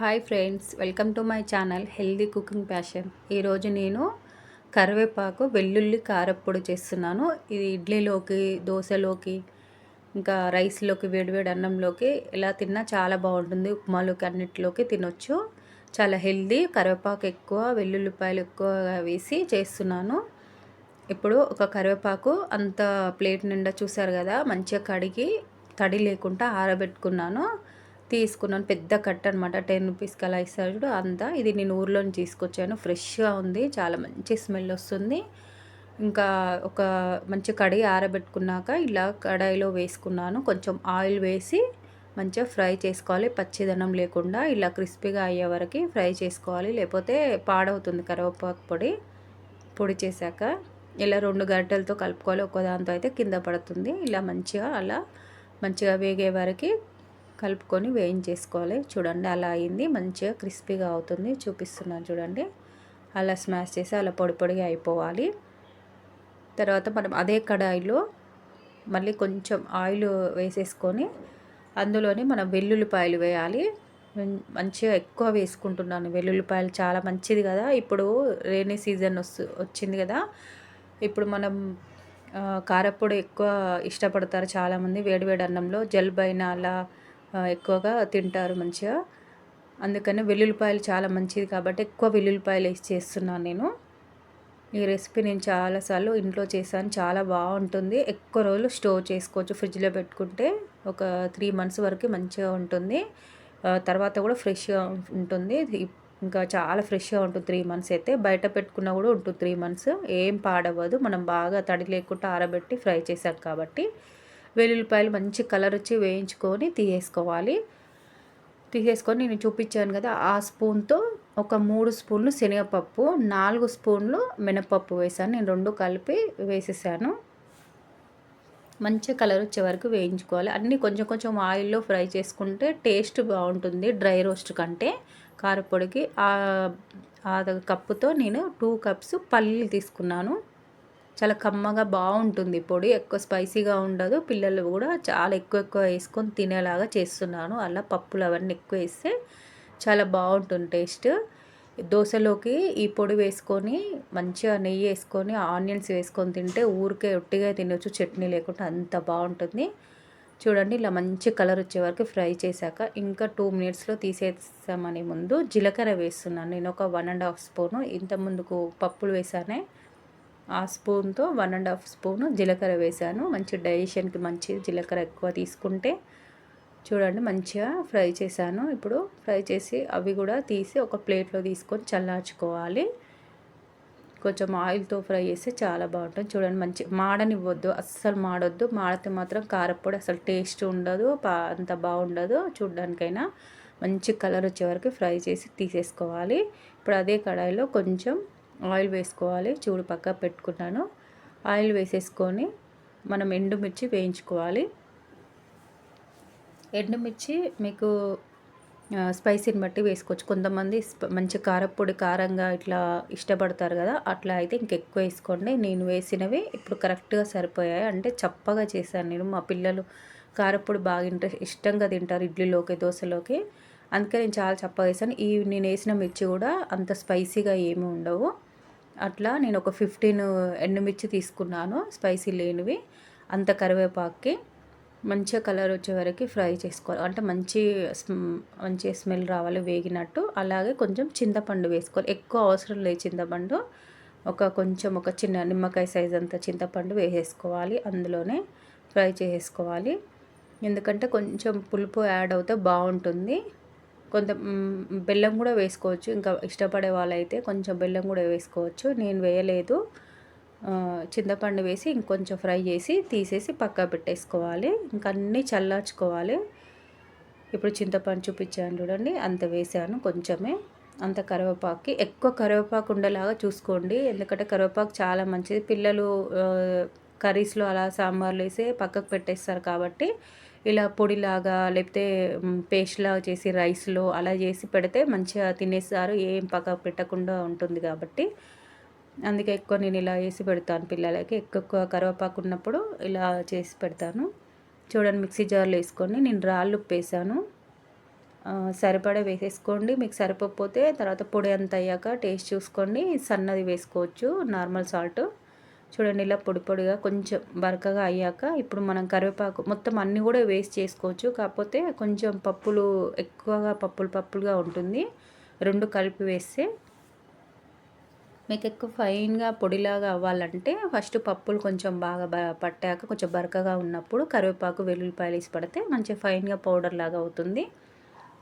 Hi friends welcome to my channel healthy cooking passion. ఈరోజు నేను కరివేపాకు వెల్లుల్లి కారప్పొడి చేస్తున్నాను. ఇది ఇడ్లీలోకి దోశలోకి ఇంకా రైస్లోకి వేడివేడి అన్నంలోకి ఎలా తిన్నా చాలా బాగుంటుంది. ఉప్మాలోకి అన్నిటిలోకి తినొచ్చు. చాలా హెల్దీ కరివేపాకు ఎక్కువ వెల్లుల్లిపాయలు ఎక్కువగా వేసి చేస్తున్నాను. ఇప్పుడు ఒక కరివేపాకు అంత ప్లేట్ నిండా చూసారు కదా మంచిగా కడిగి తడి లేకుండా ఆరబెట్టుకున్నాను. తీసుకున్నాను. పెద్ద కట్ అనమాట టెన్ రూపీస్కి అలా ఇస్తారు చూడు అంతా. ఇది నేను ఊర్లోని తీసుకొచ్చాను. ఫ్రెష్గా ఉంది. చాలా మంచి స్మెల్ వస్తుంది. ఇంకా ఒక మంచి కడిగి ఆరబెట్టుకున్నాక ఇలా కడాయిలో వేసుకున్నాను. కొంచెం ఆయిల్ వేసి మంచిగా ఫ్రై చేసుకోవాలి. పచ్చిదనం లేకుండా ఇలా క్రిస్పీగా అయ్యే వరకు ఫ్రై చేసుకోవాలి. లేకపోతే పాడవుతుంది కరివేపాకు పొడి. పొడి చేశాక ఇలా రెండు గంటలతో కలుపుకోవాలి. ఒక దాంతో అయితే కింద పడుతుంది. ఇలా మంచిగా అలా మంచిగా వేగే వరకు కలుపుకొని వేయించేసుకోవాలి. చూడండి అలా అయింది. మంచిగా క్రిస్పీగా అవుతుంది. చూపిస్తున్నాను చూడండి. అలా స్మాష్ చేసి అలా పొడి పొడిగా అయిపోవాలి. తర్వాత మనం అదే కడాయిలో మళ్ళీ కొంచెం ఆయిల్ వేసేసుకొని అందులోనే మనం వెల్లుల్లిపాయలు వేయాలి. మంచిగా ఎక్కువ వేసుకుంటున్నాను. వెల్లుల్లిపాయలు చాలా మంచిది కదా. ఇప్పుడు రైనీ సీజన్ వస్తు వచ్చింది కదా. ఇప్పుడు మనం కారప్పొడి ఎక్కువ ఇష్టపడతారు చాలామంది. వేడివేడి అన్నంలో జలుబు అయినా అలా ఎక్కువగా తింటారు మంచిగా. అందుకని వెల్లుల్లిపాయలు చాలా మంచిది కాబట్టి ఎక్కువ వెల్లుల్లిపాయలు వేసి చేస్తున్నాను నేను. ఈ రెసిపీ నేను చాలాసార్లు ఇంట్లో చేశాను చాలా బాగుంటుంది. ఎక్కువ రోజులు స్టోర్ చేసుకోవచ్చు ఫ్రిడ్జ్లో పెట్టుకుంటే ఒక త్రీ మంత్స్ వరకు మంచిగా ఉంటుంది. తర్వాత కూడా ఫ్రెష్గా ఉంటుంది. ఇంకా చాలా ఫ్రెష్గా ఉంటుంది త్రీ మంత్స్ అయితే. బయట పెట్టుకున్నా కూడా ఉంటుంది త్రీ మంత్స్. ఏం పాడవదు మనం బాగా తడి లేకుండా ఆరబెట్టి ఫ్రై చేసాం కాబట్టి. వెల్లుల్లిపాయలు మంచి కలర్ వచ్చి వేయించుకొని తీసేసుకోవాలి. తీసేసుకొని నేను చూపించాను కదా ఆ స్పూన్తో ఒక మూడు స్పూన్లు శనగపప్పు నాలుగు స్పూన్లు మినపప్పు వేసాను. నేను రెండు కలిపి వేసేసాను. మంచి కలర్ వచ్చే వరకు వేయించుకోవాలి. అన్నీ కొంచెం కొంచెం ఆయిల్లో ఫ్రై చేసుకుంటే టేస్ట్ బాగుంటుంది డ్రై రోస్ట్ కంటే. కారపొడికి ఆ కప్పుతో నేను టూ కప్స్ పల్లీలు తీసుకున్నాను. చాలా కమ్మగా బాగుంటుంది. పొడి ఎక్కువ స్పైసీగా ఉండదు. పిల్లలు కూడా చాలా ఎక్కువ ఎక్కువ వేసుకొని తినేలాగా చేస్తున్నాను. అలా పప్పులు అవన్నీ ఎక్కువ వేస్తే చాలా బాగుంటుంది టేస్ట్. దోశలోకి ఈ పొడి వేసుకొని మంచిగా నెయ్యి వేసుకొని ఆనియన్స్ వేసుకొని తింటే ఊరికే ఒట్టిగా తినొచ్చు చట్నీ లేకుండా అంత బాగుంటుంది. చూడండి ఇలా మంచి కలర్ వచ్చే వరకు ఫ్రై చేశాక ఇంకా టూ మినిట్స్లో తీసేస్తామని ముందు జీలకర్ర వేస్తున్నాను. నేను ఒక వన్ అండ్ హాఫ్ స్పూను. ఇంత ముందుకు పప్పులు వేసానే ఆ స్పూన్తో వన్ అండ్ హాఫ్ స్పూన్ జీలకర్ర వేసాను. మంచి డైజెషన్కి మంచి జీలకర్ర ఎక్కువ తీసుకుంటే చూడండి మంచిగా ఫ్రై చేశాను. ఇప్పుడు ఫ్రై చేసి అవి కూడా తీసి ఒక ప్లేట్లో తీసుకొని చల్లార్చుకోవాలి. కొంచెం ఆయిల్తో ఫ్రై చేస్తే చాలా బాగుంటుంది. చూడండి మంచి మాడనివ్వద్దు అస్సలు మాడొద్దు. మాడితే మాత్రం కారపొడి అసలు టేస్ట్ ఉండదు అంత బాగుండదు చూడడానికైనా. మంచి కలర్ వచ్చే వరకు ఫ్రై చేసి తీసేసుకోవాలి. ఇప్పుడు అదే కడాయిలో కొంచెం ఆయిల్ వేసుకోవాలి. చూడు పక్క పెట్టుకున్నాను. ఆయిల్ వేసేసుకొని మనం ఎండుమిర్చి వేయించుకోవాలి. ఎండుమిర్చి మీకు స్పైసీని బట్టి వేసుకోవచ్చు. కొంతమంది మంచి కారపొడి కారంగా ఇట్లా ఇష్టపడతారు కదా అట్లా అయితే ఇంకెక్కువ వేసుకోండి. నేను వేసినవి ఇప్పుడు కరెక్ట్గా సరిపోయాయి. అంటే చప్పగా చేశాను నేను. మా పిల్లలు కారపొడి బాగా ఇంట్రెస్ట్ ఇష్టంగా తింటారు ఇడ్లీలోకి దోశలోకి. అందుకే నేను చాలా చప్పగా వేసాను ఈ నేను వేసిన మిర్చి కూడా అంత స్పైసీగా ఏమి ఉండవు. అట్లా నేను ఒక ఫిఫ్టీన్ ఎండుమిర్చి తీసుకున్నాను స్పైసీ లేనివి. అంత కరివేపాకుకి మంచిగా కలర్ వచ్చే వరకు ఫ్రై చేసుకోవాలి. అంటే మంచి మంచి స్మెల్ రావాలి వేగినట్టు. అలాగే కొంచెం చింతపండు వేసుకోవాలి. ఎక్కువ అవసరం లేదు చింతపండు. ఒక కొంచెం ఒక చిన్న నిమ్మకాయ సైజ్ అంత చింతపండు వేసేసుకోవాలి. అందులోనే ఫ్రై చేసేసుకోవాలి ఎందుకంటే కొంచెం పులుపు యాడ్ అవుతే బాగుంటుంది. కొంత బెల్లం కూడా వేసుకోవచ్చు. ఇంకా ఇష్టపడే వాళ్ళైతే కొంచెం బెల్లం కూడా వేసుకోవచ్చు. నేను వేయలేదు. చింతపండు వేసి ఇంకొంచెం ఫ్రై చేసి తీసేసి పక్క పెట్టేసుకోవాలి. ఇంకా అన్నీ చల్లార్చుకోవాలి. ఇప్పుడు చింతపండు చూపించాను చూడండి. అంత వేసాను కొంచెమే. అంత కరివేపాకు ఎక్కువ కరివేపాకు ఉండేలాగా చూసుకోండి. ఎందుకంటే కరివేపాకు చాలా మంచిది. పిల్లలు కర్రీస్లో అలా సాంబార్లు వేసి పక్కకు పెట్టేస్తారు కాబట్టి ఇలా పొడిలాగా లేకపోతే పేస్ట్లాగా చేసి రైస్లో అలా చేసి పెడితే మంచిగా తినేస్తారు. ఏం పక్కకు పెట్టకుండా ఉంటుంది కాబట్టి. అందుకే ఎక్కువ నేను ఇలా వేసి పెడతాను పిల్లలకి. ఎక్కువ కరివేపాకు ఉన్నప్పుడు ఇలా చేసి పెడతాను. చూడండి మిక్సీ జార్లో వేసుకొని నేను రాళ్ళు ఉప్పేసాను సరిపడా వేసేసుకోండి. మీకు సరిపోతే తర్వాత పొడి అంత అయ్యాక టేస్ట్ చూసుకోండి. సన్నది వేసుకోవచ్చు నార్మల్ సాల్ట్. చూడండి ఇలా పొడి పొడిగా కొంచెం బరకగా అయ్యాక ఇప్పుడు మనం కరివేపాకు మొత్తం అన్నీ కూడా వేస్ట్ చేసుకోవచ్చు. కాకపోతే కొంచెం పప్పులు ఎక్కువగా పప్పులు పప్పులుగా ఉంటుంది. రెండు కలిపి వేస్తే మీకు ఎక్కువ ఫైన్గా పొడిలాగా అవ్వాలంటే ఫస్ట్ పప్పులు కొంచెం బాగా బ పట్టాక కొంచెం బరకగా ఉన్నప్పుడు కరివేపాకు వెల్లుల్లిపాయలు వేసి పడితే మంచిగా ఫైన్గా పౌడర్ లాగా అవుతుంది.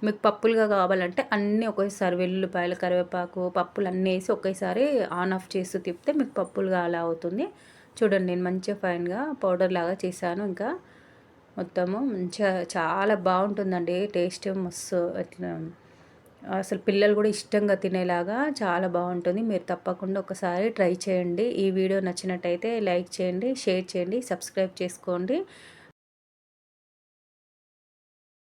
మీకు పప్పులుగా కావాలంటే అన్నీ ఒకేసారి వెల్లుల్లిపాయలు కరివేపాకు పప్పులు అన్నీ వేసి ఒకేసారి ఆన్ ఆఫ్ చేస్తూ తిప్పితే మీకు పప్పులుగా అలా అవుతుంది. చూడండి నేను మంచిగా ఫైన్గా పౌడర్ లాగా చేశాను ఇంకా. మొత్తము మంచిగా చాలా బాగుంటుందండి టేస్ట్ మస్తు ఎట్లా అసలు పిల్లలు కూడా ఇష్టంగా తినేలాగా చాలా బాగుంటుంది. మీరు తప్పకుండా ఒకసారి ట్రై చేయండి. ఈ వీడియో నచ్చినట్టయితే లైక్ చేయండి షేర్ చేయండి సబ్స్క్రైబ్ చేసుకోండి.